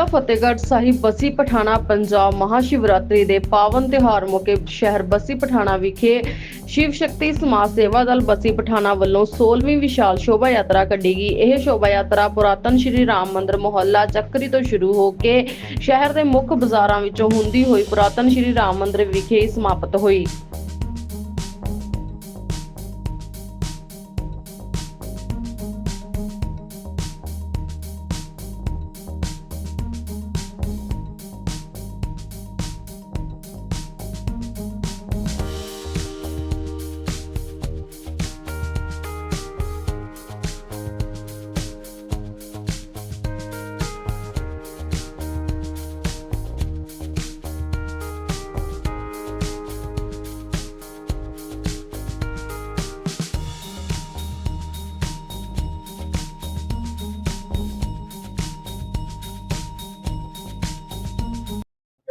ਜ਼ਿਲ੍ਹਾ ਫਤਿਹਗੜ੍ਹ ਸਾਹਿਬ ਬਸੀ ਪਠਾਣਾ ਪੰਜਾਬ ਮਹਾਸ਼ਿਵਰਾਤਰੀ ਦੇ ਪਾਵਨ ਤਿਉਹਾਰ ਮੌਕੇ ਸ਼ਹਿਰ ਬਸੀ ਪਠਾਣਾ ਵਿਖੇ ਸ਼ਿਵ ਸ਼ਕਤੀ ਸਮਾਜ ਸੇਵਾ ਦਲ ਬਸੀ ਪਠਾਣਾ ਵੱਲੋਂ 16ਵੀਂ ਵਿਸ਼ਾਲ ਸ਼ੋਭਾ ਯਾਤਰਾ ਕੱਢੀ ਗਈ। ਇਹ ਸ਼ੋਭਾ ਯਾਤਰਾ ਪੁਰਾਤਨ ਸ਼੍ਰੀ ਰਾਮ ਮੰਦਿਰ ਮੁਹੱਲਾ ਚੱਕਰੀ ਤੋਂ ਸ਼ੁਰੂ ਹੋ ਕੇ ਸ਼ਹਿਰ ਦੇ ਮੁੱਖ ਬਾਜ਼ਾਰਾਂ ਵਿੱਚੋਂ ਹੁੰਦੀ ਹੋਈ ਪੁਰਾਤਨ ਸ਼੍ਰੀ ਰਾਮ ਮੰਦਿਰ ਵਿਖੇ ਸਮਾਪਤ ਹੋਈ।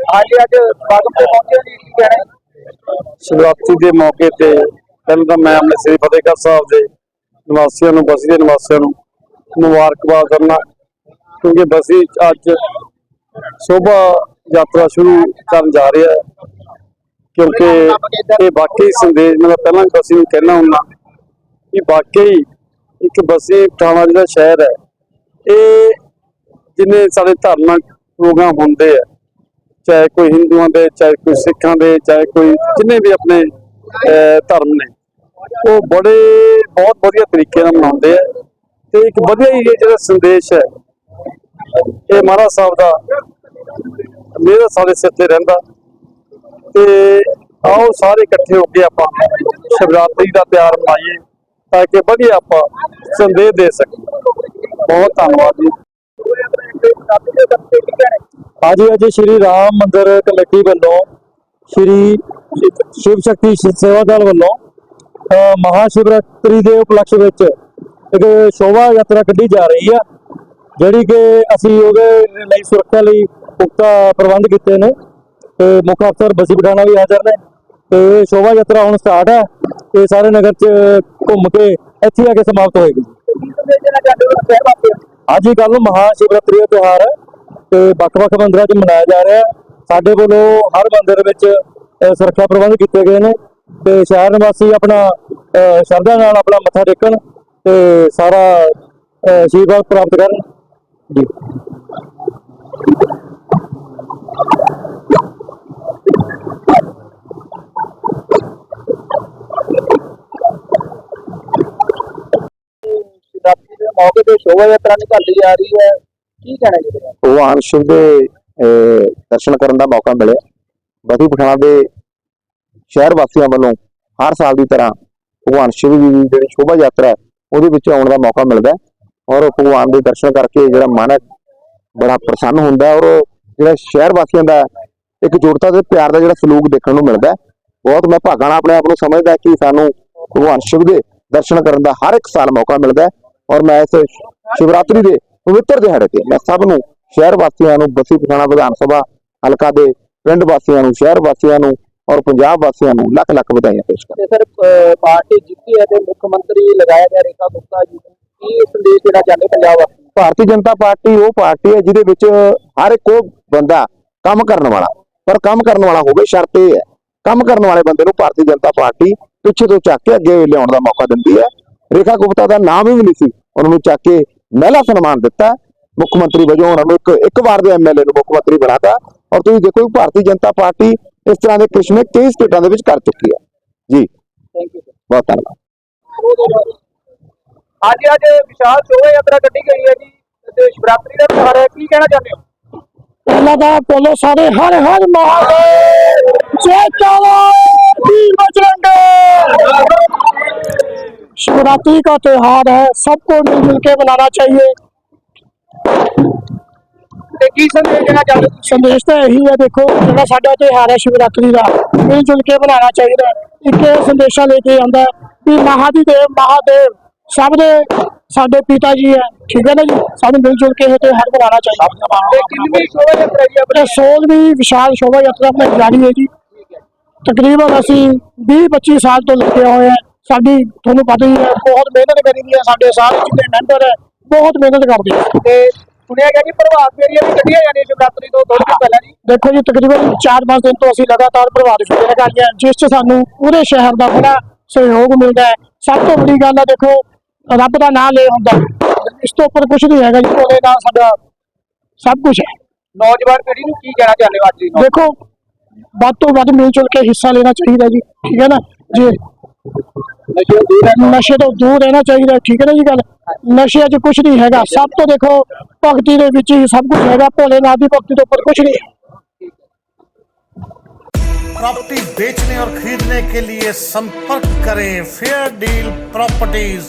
ਹਾਂਜੀ, ਅੱਜ ਸਵਾਗਤ ਤੇ ਪਹੁੰਚੇ ਜੀ ਕੀ ਕਹਿਣਾ ਸ਼ਿਵਰਾਤਰੀ ਦੇ ਮੌਕੇ ਤੇ, ਪਹਿਲਾਂ ਤਾਂ ਮੈਂ ਆਪਣੇ ਸ੍ਰੀ ਫਤਿਹਗੜ੍ਹ ਸਾਹਿਬ ਦੇ ਨਿਵਾਸੀਆਂ ਨੂੰ, ਬਸੀ ਦੇ ਨਿਵਾਸੀਆਂ ਨੂੰ ਮੁਬਾਰਕਬਾਦ ਕਰਨਾ, ਕਿਉਂਕਿ ਬਸੀ ਅੱਜ ਸ਼ੋਭਾ ਯਾਤਰਾ ਸ਼ੁਰੂ ਕਰਨ ਜਾ ਰਿਹਾ ਹੈ। ਕਿਉਂਕਿ ਇਹ ਵਾਕਈ ਸੰਦੇਸ਼, ਮੈਂ ਤਾਂ ਪਹਿਲਾਂ ਬਸੀ ਨੂੰ ਕਹਿਣਾ ਹੁੰਦਾ ਕਿ ਵਾਕਈ ਇੱਕ ਬਸੀ ਪਠਾਣਾ ਜਿਹੜਾ ਸ਼ਹਿਰ ਹੈ, ਇਹ ਜਿੰਨੇ ਸਾਡੇ ਧਾਰਮਿਕ ਪ੍ਰੋਗਰਾਮ ਹੁੰਦੇ ਆ ਚਾਹੇ ਕੋਈ ਹਿੰਦੂਆਂ ਦੇ, ਚਾਹੇ ਕੋਈ ਸਿੱਖਾਂ ਦੇ, ਚਾਹੇ ਕੋਈ ਜਿੰਨੇ ਵੀ ਆਪਣੇ ਧਰਮ ਨੇ, ਉਹ ਬੜੇ, ਬਹੁਤ ਵਧੀਆ ਤਰੀਕੇ ਨਾਲ ਮਨਾਉਂਦੇ ਆ। ਤੇ ਇੱਕ ਵਧੀਆ ਹੀ ਜਿਹੜਾ ਸੰਦੇਸ਼ ਹੈ, ਇਹ ਮਹਾਰਾਜ ਸਾਹਿਬ ਦਾ, ਮੇਰਾ ਸਾਡੇ ਸਿਰ ਤੇ ਰਹਿੰਦਾ। ਤੇ ਆਓ ਸਾਰੇ ਇਕੱਠੇ ਹੋ ਕੇ ਆਪਾਂ ਸ਼ਿਵਰਾਤਰੀ ਦਾ ਤਿਉਹਾਰ ਮਨਾਈਏ, ਤਾਂ ਕਿ ਵਧੀਆ ਆਪਾਂ ਸੰਦੇਸ਼ ਦੇ ਸਕੀਏ। ਬਹੁਤ ਧੰਨਵਾਦ ਜੀ। ਹਾਂਜੀ ਅੱਜ ਸ਼੍ਰੀ ਰਾਮ ਮੰਦਿਰ ਕਮੇਟੀ ਵੱਲੋਂ ਸ਼੍ਰੀ ਸ਼ਿਵ ਸ਼ਕਤੀ ਸੇਵਾ ਦਲ ਵੱਲੋਂ ਅਹ, ਮਹਾਸ਼ਿਵਰਾਤਰੀ ਦੇ ਉਪਲਕਸ਼ ਵਿੱਚ ਇੱਕ ਸ਼ੋਭਾ ਯਾਤਰਾ ਕੱਢੀ ਜਾ ਰਹੀ ਆ ਜਿਹੜੀ ਕਿ ਅਸੀਂ ਉਹਦੇ ਲਈ ਸੁਰੱਖਿਆ ਲਈ ਪੁਖਤਾ ਪ੍ਰਬੰਧ ਕੀਤੇ ਨੇ ਤੇ ਮੁੱਖ ਅਫਸਰ ਬਸੀ ਪਠਾਣਾ ਵੀ ਹਾਜ਼ਰ ਨੇ ਤੇ ਇਹ ਸ਼ੋਭਾ ਯਾਤਰਾ ਹੁਣ ਸਟਾਰਟ ਹੈ ਤੇ ਸਾਰੇ ਨਗਰ ਚ ਘੁੰਮ ਕੇ ਇੱਥੇ ਆ ਕੇ ਸਮਾਪਤ ਹੋਏਗੀ। ਅੱਜ ਕੱਲ ਮਹਾ ਸ਼ਿਵਰਾਤਰੀ ਦਾ ਤਿਉਹਾਰ ਹੈ ਤੇ ਵੱਖ-ਵੱਖ ਮੰਦਿਰਾਂ 'ਚ ਮਨਾਇਆ ਜਾ ਰਿਹਾ ਸਾਡੇ ਵੱਲੋਂ ਹਰ ਮੰਦਿਰ ਵਿੱਚ ਸੁਰੱਖਿਆ ਪ੍ਰਬੰਧ ਕੀਤੇ ਗਏ ਨੇ ਤੇ ਸ਼ਹਿਰ ਨਿਵਾਸੀ ਆਪਣਾ ਅਹ, ਸ਼ਰਧਾ ਨਾਲ ਆਪਣਾ ਮੱਥਾ ਟੇਕਣ ਤੇ ਸਾਰਾ ਅਹ, ਪ੍ਰਾਪਤ ਕਰਨ। ਜੀ। ਦੇ ਮੌਕੇ ਤੇ ਸ਼ੋਭਾ ਯਾਤਰਾ ਨਿਕਾਲੀ ਜਾ ਰਹੀ ਹੈ। ਕੀ ਕਹਿਣਾ ਜੀ? ਇਹਦੇ ਭਗਵਾਨ ਸ਼ਿਵ ਦੇ ਅਹ, ਦਰਸ਼ਨ ਕਰਨ ਦਾ ਮੌਕਾ ਮਿਲਿਆ। ਬਸੀ ਪਠਾਣਾ ਦੇ ਸ਼ਹਿਰ ਵਾਸੀਆਂ ਵੱਲੋਂ ਹਰ ਸਾਲ ਦੀ ਤਰ੍ਹਾਂ ਭਗਵਾਨ ਸ਼ਿਵ ਜੀ ਦੀ ਜਿਹੜੀ ਸ਼ੋਭਾ ਯਾਤਰਾ ਹੈ, ਉਹਦੇ ਵਿੱਚ ਆਉਣ ਦਾ ਮੌਕਾ ਮਿਲਦਾ ਹੈ। ਔਰ ਭਗਵਾਨ ਦੇ ਦਰਸ਼ਨ ਕਰਕੇ ਜਿਹੜਾ ਮਨ ਹੈ ਬੜਾ ਪ੍ਰਸੰਨ ਹੁੰਦਾ ਹੈ ਔਰ ਜਿਹੜਾ ਸ਼ਹਿਰ ਵਾਸੀਆਂ ਦਾ ਇੱਕ ਜੁੜਤਾ ਤੇ ਪਿਆਰ ਦਾ ਜਿਹੜਾ ਸਲੂਕ ਦੇਖਣ ਨੂੰ ਮਿਲਦਾ ਹੈ। ਬਹੁਤ ਮੈਂ ਭਾਗਾਂ ਨਾਲ ਆਪਣੇ ਆਪ ਨੂੰ ਸਮਝਦਾ ਕਿ ਸਾਨੂੰ ਭਗਵਾਨ ਸ਼ਿਵ ਦੇ ਦਰਸ਼ਨ ਕਰਨ ਦਾ ਹਰ ਇੱਕ ਸਾਲ ਮੌਕਾ ਮਿਲਦਾ ਹੈ। ਔਰ ਮੈਂ ਇਸ ਸ਼ਿਵਰਾਤਰੀ ਦੇ ਪਵਿੱਤਰ ਦਿਹਾੜੇ ਤੇ ਮੈਂ ਸਭ ਨੂੰ ਸ਼ਹਿਰ ਵਾਸੀਆਂ ਨੂੰ ਬਸੀ ਪਠਾਣਾ ਵਿਧਾਨ ਸਭਾ ਹਲਕਾ ਦੇ ਪਿੰਡ ਵਾਸੀਆਂ ਨੂੰ ਸ਼ਹਿਰ ਵਾਸੀਆਂ ਨੂੰ ਔਰ ਪੰਜਾਬ ਵਾਸੀਆਂ ਨੂੰ ਲੱਖ ਲੱਖ ਵਧਾਈਆਂ ਪੇਸ਼ ਕਰਦਾ ਤੇ ਸਰ ਪਾਰਟੀ ਜਿੱਤੀ ਹੈ ਤੇ ਮੁੱਖ ਮੰਤਰੀ ਲਗਾਇਆ ਗਿਆ ਰੇਖਾ ਗੁਪਤਾ ਜੀ ਕੀ ਸੰਦੇਸ਼ ਦੇਣਾ ਚਾਹੁੰਦੇ ਪੰਜਾਬ ਭਾਰਤੀ ਜਨਤਾ ਪਾਰਟੀ ਉਹ ਪਾਰਟੀ ਹੈ ਜਿਹਦੇ ਵਿੱਚ ਹਰ ਇੱਕ ਉਹ ਬੰਦਾ ਕੰਮ ਕਰਨ ਵਾਲਾ ਪਰ ਕੰਮ ਕਰਨ ਵਾਲਾ ਹੋਵੇ ਸ਼ਰਤ ਇਹ ਹੈ। ਕੰਮ ਕਰਨ ਵਾਲੇ ਬੰਦੇ ਨੂੰ ਭਾਰਤੀ ਜਨਤਾ ਪਾਰਟੀ ਪਿੱਛੇ ਤੋਂ ਚੱਕ ਕੇ ਅੱਗੇ ਲਿਆਉਣ ਦਾ ਮੌਕਾ ਦਿੰਦੀ ਹੈ। ਰੇਖਾ ਗੁਪਤਾ ਦਾ ਨਾਮ ਹੀ ਨਹੀਂ ਸੀ ਉਹਨਾਂ ਨੂੰ ਚੱਕ ਕੇ ਮਹਿਲਾ ਸਨਮਾਨ ਦਿੱਤਾ ਮੁੱਖ ਮੰਤਰੀ ਵਜੋਂ ਉਹਨਾਂ ਨੂੰ ਇੱਕ ਇੱਕ ਵਾਰ ਦੇ ਐਮਐਲਏ ਨੂੰ ਮੁੱਖ ਮੰਤਰੀ ਬਣਾਤਾ ਔਰ ਤੁਸੀਂ ਦੇਖੋ ਕਿ ਭਾਰਤੀ ਜਨਤਾ ਪਾਰਟੀ ਇਸ ਤਰ੍ਹਾਂ ਦੇ ਕ੍ਰਿਸ਼ਮੇ 23 ਸਟੇਟਾਂ ਦੇ ਵਿੱਚ ਕਰ ਚੁੱਕੀ ਹੈ। ਜੀ। ਥੈਂਕ ਯੂ ਬਹੁਤ ਧੰਨਵਾਦ। ਅੱਜ ਅੱਜ ਵਿਸ਼ਾਲ ਸ਼ੋਭਾ ਯਾਤਰਾ ਕੱਢੀ ਗਈ ਹੈ ਜੀ। ਤੇ ਸ਼ਿਵਰਾਤਰੀ ਦਾ ਤਿਉਹਾਰ ਹੈ ਕੀ ਕਹਿਣਾ ਚਾਹੁੰਦੇ ਹੋ? ਪਹਿਲਾਂ ਤਾਂ ਪਹਿਲੇ ਸਾਰੇ ਹਰ ਹਰ ਮਹਾਦੇਵ ਜੈ ਚਾਲਾ ਦੀ ਬਜਰੰਗੇ। शिवरात्रि का त्योहार है सबको मिलजुल के मनाना चाहिए ਤੇ ਕੀ ਸੰਦੇਸ਼ ਦੇਣਾ ਚਾਹੁੰਦੇ ਹੋ ਸੰਦੇਸ਼ ਤਾਂ ਇਹੀ ਹੈ ਦੇਖੋ ਜਿਹੜਾ ਸਾਡਾ ਤਿਉਹਾਰ ਹੈ ਸ਼ਿਵਰਾਤਰੀ ਦਾ ਮਿਲ ਜੁਲ ਕੇ ਮਨਾਉਣਾ ਚਾਹੀਦਾ ਹੈ। ਇੱਕ ਇਹ ਸੰਦੇਸ਼ਾ ਲੈ ਕੇ ਆਉਂਦਾ ਹੈ ਵੀ ਮਹਾਦੀਦੇਵ ਮਹਾਦੇਵ ਸਭ ਦੇ ਸਾਡੇ ਪਿਤਾ ਜੀ ਹੈ ਠੀਕ ਹੈ ਨਾ ਜੀ ਸਾਨੂੰ ਮਿਲ ਜੁਲ ਕੇ ਇਹ ਤਿਉਹਾਰ ਮਨਾਉਣਾ ਤੇ ਚਾਹੀਦਾ ਕਿੰਨੀ ਸ਼ੋਭਾ ਯਾਤਰਾ ਜੀ ਆਪਣੀ ਤੇ ਸੋਲਵੀਂ ਵਿਸ਼ਾਲ ਸ਼ੋਭਾ ਯਾਤਰਾ ਆਪਣੀ ਜਾਰੀ ਹੈ ਜੀ ਤਕਰੀਬਨ ਅਸੀਂ 20 25 ਸਾਲ ਤੋਂ ਲੱਗੇ ਹੋਏ ਹਾਂ ਸਾਡੀ ਤੁਹਾਨੂੰ ਪਤਾ ਹੀ ਹੈ ਬਹੁਤ ਮਿਹਨਤ ਕਰੀ ਦੀ ਹੈ ਸਾਡੇ ਸਾਰੇ ਜਿੰਨੇ ਮੈਂਬਰ ਹੈ ਬਹੁਤ ਮਿਹਨਤ ਕਰਦੇ ਆ। ਤੇ ਸੁਣਿਆ ਗਿਆ ਜੀ ਪ੍ਰਭਾਤ ਫੇਰੀਆਂ ਵੀ ਕੱਢੀਆਂ ਜਾਂਦੀਆਂ ਸ਼ਿਵਰਾਤਰੀ ਤੋਂ ਥੋੜੀ ਦਿਨ ਪਹਿਲਾਂ ਜੀ। ਦੇਖੋ ਜੀ ਤਕਰੀਬਨ 4-5 ਦਿਨ ਤੋਂ ਅਸੀਂ ਲਗਾਤਾਰ ਪ੍ਰਭਾਤ ਫੇਰੀਆਂ ਲਗਾਈਆਂ ਜਿਸ 'ਚ ਸਾਨੂੰ ਪੂਰੇ ਸ਼ਹਿਰ ਦਾ ਬੜਾ ਸਹਿਯੋਗ ਮਿਲਦਾ ਹੈ। ਸਭ ਤੋਂ ਵੱਡੀ ਗੱਲ ਹੈ ਦੇਖੋ ਰੱਬ ਦਾ ਨਾਮ ਲੈ ਹੁੰਦਾ। ਇਸ ਤੋਂ ਉੱਪਰ ਕੁਝ ਨਹੀਂ ਹੈਗਾ ਜੀ ਭੋਲੇ ਨਾਲ ਸਾਡਾ ਸਭ ਕੁਝ ਹੈ। ਨੌਜਵਾਨ ਪੀੜ੍ਹੀ ਨੂੰ ਕੀ ਕਹਿਣਾ ਚਾਹੁੰਦੇ ਹੋ ਅੱਜ ਦੀ ਦੇਖੋ ਵੱਧ ਤੋਂ ਵੱਧ ਮਿਲ ਜੁਲ ਕੇ ਹਿੱਸਾ ਲੈਣਾ ਚਾਹੀਦਾ ਜੀ ਠੀਕ ਹੈ ਨਾ? ਜੀ ਨਸ਼ੇ ਤੋਂ ਦੂਰ ਰਹਿਣਾ ਚਾਹੀਦਾ ਠੀਕ ਹੈ ਨਾ ਜੀ ਗੱਲ ਨਸ਼ੇ 'ਚ ਕੁਝ ਨਹੀਂ ਹੈਗਾ ਸਭ ਤੋਂ ਦੇਖੋ ਭਗਤੀ ਦੇ ਵਿੱਚ ਹੀ ਸਭ ਕੁਝ ਹੈਗਾ ਭੋਲੇ ਨਾਥ ਦੀ ਭਗਤੀ ਤੋਂ ਉੱਪਰ ਕੁਝ ਨਹੀਂ ਹੈ प्रॉपर्टी बेचने और खरीदने के लिए संपर्क करें फेयर डील प्रॉपर्टीज